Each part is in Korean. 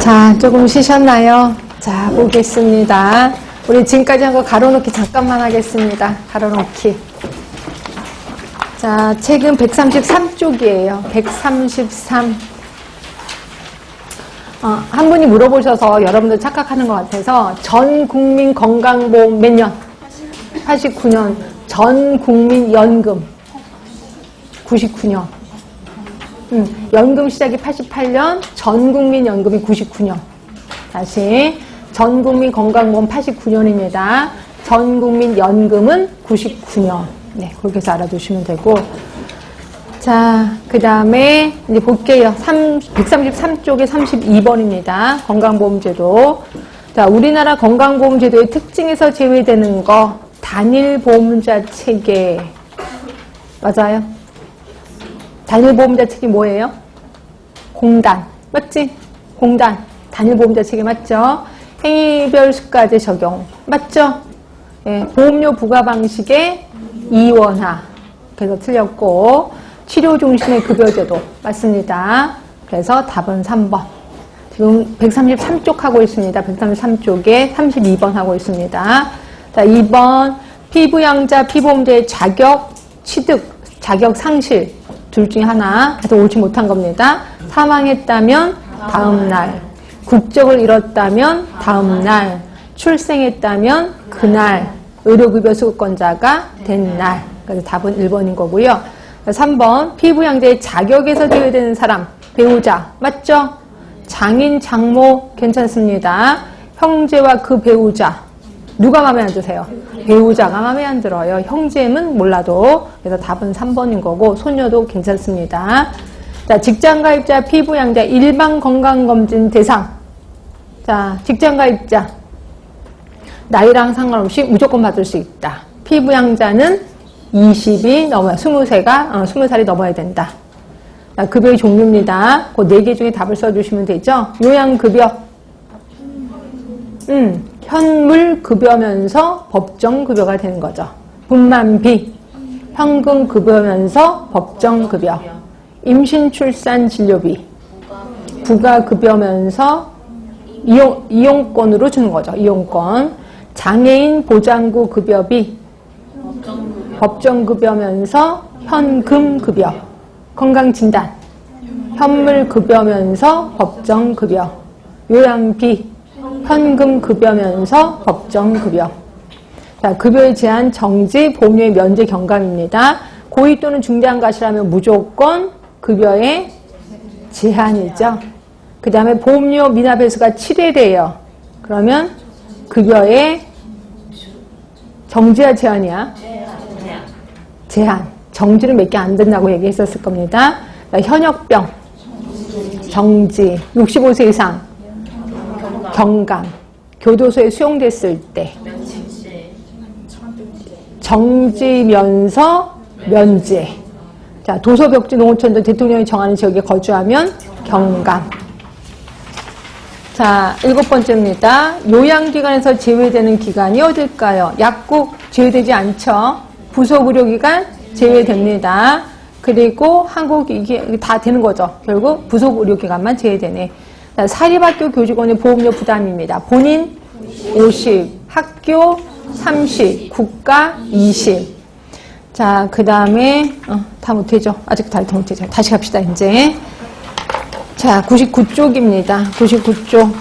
자, 조금 쉬셨나요? 자, 보겠습니다. 우리 지금까지 한 거 가로놓기 잠깐만 하겠습니다. 가로놓기. 자, 책은 133쪽이에요. 133. 어, 한 분이 물어보셔서 여러분들 착각하는 것 같아서 전 국민 건강보험 몇 년? 89년. 전 국민 연금. 99년. 음, 연금 시작이 88년, 전 국민 연금이 99년. 다시 전 국민 건강보험 89년입니다. 전 국민 연금은 99년. 네, 그렇게 해서 알아두시면 되고. 자, 그 다음에 이제 볼게요. 3, 133쪽에 32번입니다. 건강보험제도. 자, 우리나라 건강보험제도의 특징에서 제외되는 거, 단일 보험자 체계. 맞아요? 단일보험자 체계 뭐예요? 공단. 맞지? 공단. 단일보험자 체계 맞죠? 행위별 수가제 적용. 맞죠? 예, 보험료 부과 방식의 이원화. 그래서 틀렸고, 치료 중심의 급여제도. 맞습니다. 그래서 답은 3번. 지금 133쪽 하고 있습니다. 133쪽에 32번 하고 있습니다. 자, 2번. 피부양자 피보험자의 자격 취득, 자격 상실. 둘 중에 하나. 그래서 옳지 못한 겁니다. 사망했다면 다음 날. 국적을 잃었다면 다음 날. 출생했다면 그날. 의료급여 수급권자가 된 날. 그래서 답은 1번인 거고요. 3번. 피부양자의 자격에서 제외되는 사람. 배우자. 맞죠? 장인, 장모 괜찮습니다. 형제와 그 배우자. 누가 마음에 안 드세요? 배우자가 마음에 안 들어요. 형제는 몰라도. 그래서 답은 3번인 거고, 소녀도 괜찮습니다. 자, 직장가입자, 피부양자, 일반 건강검진 대상. 자, 직장가입자. 나이랑 상관없이 무조건 받을 수 있다. 피부양자는 20이 넘어요. 20세가, 어, 20살이 넘어야 된다. 자, 급여의 종류입니다. 그네개 중에 답을 써주시면 되죠. 요양급여. 음, 현물 급여면서 법정 급여가 되는 거죠. 분만비. 현금 급여면서 법정 급여. 임신 출산 진료비. 부가 급여면서 이용, 이용권으로 주는 거죠. 이용권. 장애인 보장구 급여비. 법정 급여면서 현금 급여. 건강 진단. 현물 급여면서 법정 급여. 요양비. 현금 급여면서 법정 급여. 자, 급여의 제한 정지, 보험료의 면제 경감입니다. 고의 또는 중대한 과실하면 무조건 급여의 제한이죠. 그 다음에 보험료 미납 횟수가 7회래요. 그러면 급여의 정지야 제한이야? 제한. 정지는 몇 개 안 된다고 얘기했었을 겁니다. 현역병, 정지, 65세 이상, 경감, 교도소에 수용됐을 때, 정지면서 면제. 자, 도서벽지 농어촌도 대통령이 정하는 지역에 거주하면 경감. 자, 일곱 번째입니다. 요양기관에서 제외되는 기관이 어딜까요? 약국 제외되지 않죠. 부속의료기관 제외됩니다. 그리고 한국 이게 다 되는 거죠. 결국 부속의료기관만 제외되네. 자, 사립학교 교직원의 보험료 부담입니다. 본인 50, 학교 30, 국가 20. 자, 그 다음에, 어, 다 못해죠. 아직 다 못해죠. 다시 갑시다, 이제. 자, 99쪽입니다. 99쪽.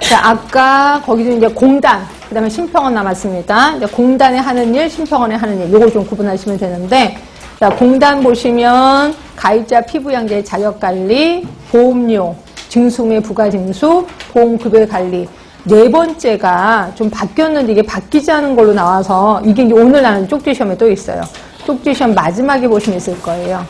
자, 아까 거기서 이제 공단, 그 다음에 심평원 남았습니다. 이제 공단에 하는 일, 심평원에 하는 일, 요거 좀 구분하시면 되는데, 자, 공단 보시면 가입자 피부양자의 자격관리, 보험료, 증수의 부가증수, 보험급여 관리. 네 번째가 좀 바뀌었는데 이게 바뀌지 않은 걸로 나와서 이게 오늘 나는 쪽지 시험에 또 있어요. 쪽지 시험 마지막에 보시면 있을 거예요.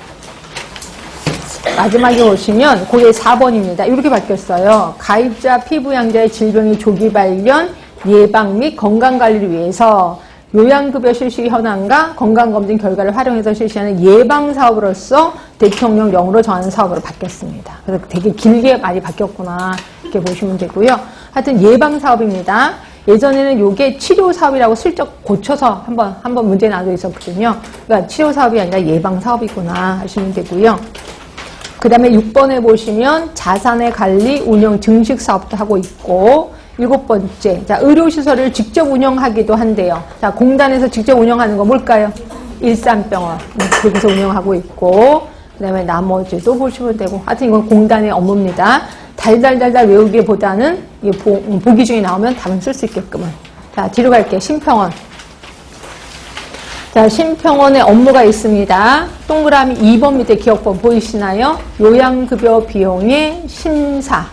마지막에 보시면 그게 4번입니다. 이렇게 바뀌었어요. 가입자 피부양자의 질병의 조기 발견, 예방 및 건강 관리를 위해서 요양급여 실시 현황과 건강검진 결과를 활용해서 실시하는 예방사업으로서 대통령령으로 정하는 사업으로 바뀌었습니다. 그래서 되게 길게 많이 바뀌었구나 이렇게 보시면 되고요. 하여튼 예방사업입니다. 예전에는 이게 치료사업이라고 슬쩍 고쳐서 한번 한번 문제 나도 있었거든요. 그러니까 치료사업이 아니라 예방사업이구나 하시면 되고요. 그 다음에 6번에 보시면 자산의 관리, 운영, 증식 사업도 하고 있고, 일곱 번째, 자, 의료시설을 직접 운영하기도 한대요. 자, 공단에서 직접 운영하는 거 뭘까요? 일산병원. 음, 거기서 운영하고 있고, 그 다음에 나머지도 보시면 되고, 하여튼 이건 공단의 업무입니다. 달달달달 외우기보다는 이 보, 음, 보기 중에 나오면 답은 쓸 수 있게끔은. 자, 뒤로 갈게요. 심평원. 자, 심평원의 업무가 있습니다. 동그라미 2번 밑에 기억번 보이시나요? 요양급여 비용의 심사.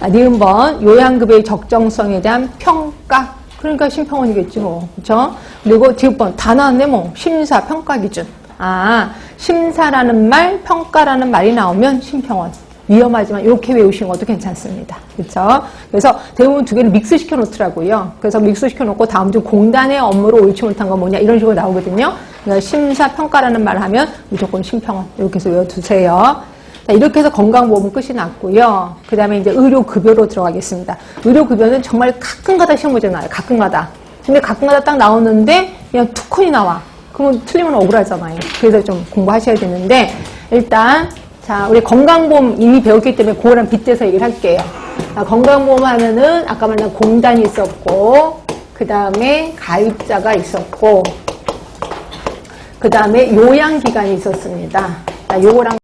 아, 니은번 요양급여의 적정성에 대한 평가. 그러니까 심평원이겠죠. 그렇죠? 그리고 디귿번 다 나왔네 뭐. 심사, 평가 기준. 아, 심사라는 말, 평가라는 말이 나오면 심평원. 위험하지만 이렇게 외우시는 것도 괜찮습니다. 그렇죠? 그래서 대부분 두 개를 믹스시켜 놓더라고요. 그래서 믹스시켜 놓고 다음 주 공단의 업무로 옳지 못한 건 뭐냐 이런 식으로 나오거든요. 그러니까 심사 평가라는 말을 하면 무조건 심평원 이렇게 해서 외워두세요. 자, 이렇게 해서 건강보험은 끝이 났고요. 그 다음에 이제 의료급여로 들어가겠습니다. 의료급여는 정말 가끔가다 시험 문제 나와요. 가끔가다. 근데 가끔가다 딱 나오는데 그냥 투콘이 나와. 그러면 틀리면 억울하잖아요. 그래서 좀 공부하셔야 되는데 일단 자, 우리 건강보험 이미 배웠기 때문에 그거랑 빗대서 얘기를 할게요. 자, 건강보험 하면은 아까 말한 공단이 있었고, 그 다음에 가입자가 있었고, 그 다음에 요양기관이 있었습니다. 자, 요거랑